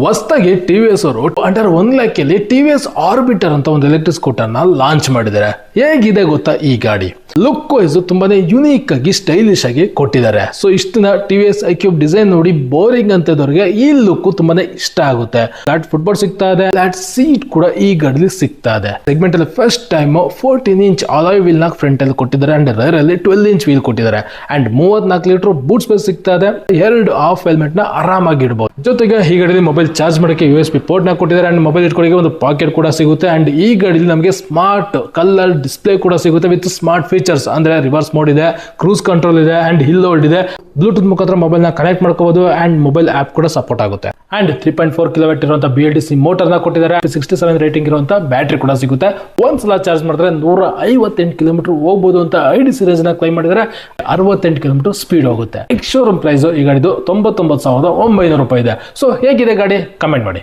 ಹೊಸದಾಗಿ T V S ಅವರು under one ಲ್ಯಾಕಲ್ಲಿ ಟಿ ವಿ ಎಸ್ ಆರ್ಬಿಟರ್ ಅಂತ ಒಂದು ಎಲೆಕ್ಟ್ರಿಕ್ ಸ್ಕೂಟರ್ನ ಲಾಂಚ್ ಮಾಡಿದ್ದಾರೆ. ಹೇಗಿದೆ ಗೊತ್ತಾ ಈ ಗಾಡಿ? ಲುಕ್ ವೈಸ್ ತುಂಬಾನೇ ಯುನೀಕ್ ಆಗಿ ಸ್ಟೈಲಿಶ್ ಆಗಿ ಕೊಟ್ಟಿದ್ದಾರೆ. So ಇಷ್ಟನ T V S I cube design ನೋಡಿ ಬೋರಿಂಗ್ ಅಂತದವ್ರಿಗೆ ಈ ಲುಕ್ ತುಂಬಾನೇ ಇಷ್ಟ ಆಗುತ್ತೆ. ಫ್ಲಾಟ್ ಫುಟ್ಬಾಲ್ ಸಿಗ್ತಾ ಇದೆ. ಫ್ಲಾಟ್ ಸೀಟ್ ಕೂಡ ಈ ಗಾಡಿಲಿ ಸಿಗ್ತಾ ಇದೆ. ಸೆಗ್ಮೆಂಟ್ ಅಲ್ಲಿ first time fourteen inch alloy wheel ನಾಕ್ ಫ್ರಂಟ್ ಅಲ್ಲಿ ಕೊಟ್ಟಿದ್ದಾರೆ ಅಂಡ್ ರೇರ್ ಅಲ್ಲಿ ಟ್ವೆಲ್ ಇಂಚ್ ವೀಲ್ ಕೊಟ್ಟಿದ್ದಾರೆ. ಅಂಡ್ ಮೂವತ್ನಾಲ್ಕು ಲೀಟರ್ ಬೂಟ್ ಸ್ಪೇಸ್ ಸಿಗ್ತಾ ಇದೆ. ಎರಡು ಆಫ್ ಹೆಲ್ಮೆಟ್ನ ಆರಾಮಾಗಿ ಇಡಬಹುದು ಜೊತೆಗೆ ಈ ಗಾಡಿಲಿ ಮೊಬೈಲ್ ಚಾರ್ಜ್ ಮಾಡಕ್ಕೆ ಯು ಎಸ್ ಪಿ ಪೋರ್ಟ್ನ ಕೊಟ್ಟಿದ್ದಾರೆ. ಅಂಡ್ ಮೊಬೈಲ್ ಇಟ್ಕೊಳ್ಳಿಕ್ಕೆ ಒಂದು ಪಾಕೆಟ್ ಕೂಡ ಸಿಗುತ್ತೆ. ಅಂಡ್ ಈ ಗಾಡಿಲಿ ನಮಗೆ ಸ್ಮಾರ್ಟ್ ಕಲರ್ ಡಿಸ್ಪ್ಲೇ ಕೂಡ ಸಿಗುತ್ತೆ ವಿತ್ ಸ್ಮಾರ್ಟ್ ಫೀಚರ್ಸ್ ಅಂದ್ರೆ ರಿವರ್ಸ್ ಮೋಡ್ ಇದೆ ಕ್ರೂಸ್ ಕಂಟ್ರೋಲ್ ಇದೆ ಅಂಡ್ ಹಿಲ್ ಹೋಲ್ಡ್ ಇದೆ. ಬ್ಲೂಟೂತ್ ಮುಖಾಂತರ ಮೊಬೈಲ್ನ ಕನೆಕ್ಟ್ ಮಾಡ್ಕೋಬಹುದು ಅಂಡ್ ಮೊಬೈಲ್ ಆಪ್ ಕೂಡ ಸಪೋರ್ಟ್ ಆಗುತ್ತೆ. And three point four kilometre ಇರುವಂಥ ಬಿ ಎಲ್ ಡಿ ಸಿ ಮೋಟರ್ನ ಕೊಟ್ಟಿದ್ದಾರೆ. ಸಿಕ್ಸ್ಟಿ ಸೆವೆನ್ ರೇಟಿಂಗ್ ಇರುವಂತಹ ಬ್ಯಾಟ್ರಿ ಕೂಡ ಸಿಗುತ್ತೆ. ಒಂದ್ಸಲ ಚಾರ್ಜ್ ಮಾಡಿದ್ರೆ ನೂರ ಐವತ್ತೆಂಟು ಕಿಲೋಮೀಟರ್ ಹೋಗ್ಬೋದು ಅಂತ ಐ ಡಿ ಸಿ ರೇಂಜ್ನ ಕ್ಲೈಮ್ ಮಾಡಿದರೆ ಅರವತ್ತೆಂಟು ಕಿಲೋಮೀಟರ್ ಸ್ಪೀಡ್ ಹೋಗುತ್ತೆ. ಶೋರೂಮ್ ಪ್ರೈಸ್ ಈ ಗಾಡಿದು ತೊಂಬತ್ತೊಂಬತ್ತು ಸಾವಿರದ ಒಂಬೈನೂರು ರೂಪಾಯಿ ಇದೆ. ಸೊ ಹೇಗಿದೆ ಗಾಡಿ? ಕಮೆಂಟ್ ಮಾಡಿ.